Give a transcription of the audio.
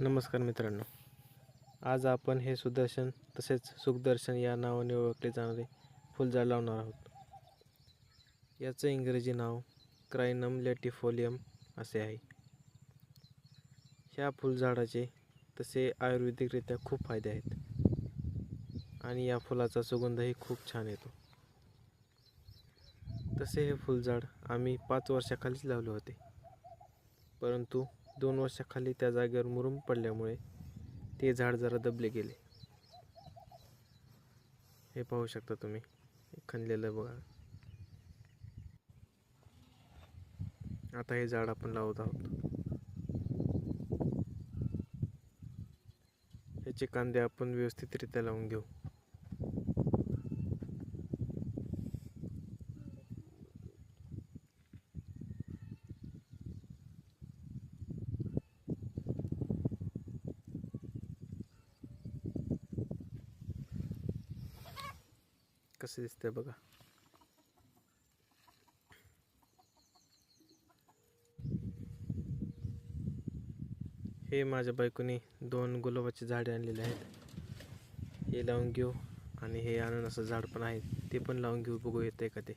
नमस्कार मित्रांनो. आज आपण हे सुदर्शन तसेच सुखदर्शन या नावाने ओळखले जाणारे फुलझाड लावणार आहोत. याचं इंग्रजी नाव क्रायनम लॅटिफोलियम असे आहे. ह्या फुलझाडाचे तसे आयुर्वेदिकरित्या खूप फायदे आहेत. आणि या फुलाचा सुगंधही खूप छान येतो. तसे हे फुलझाड आम्ही पाच वर्षाखालीच लावले होते. परंतु दोन वर्षाखाली त्या जागेवर मुरुम पडल्यामुळे ते झाड जरा दबले गेले. हे पाहू शकता तुम्ही खणलेलं बघा. आता हे झाड आपण लावत आहोत. ह्याचे कांदे आपण व्यवस्थितरित्या लावून घेऊ. कसं दिसतंय बघा. हे माझ्या बायकोनी दोन गुलाबाची झाडे आणलेले आहेत. हे लावून घेऊ आणि हे अननसं झाड पण आहे. ते पण लावून घेऊ बघू येते का ते.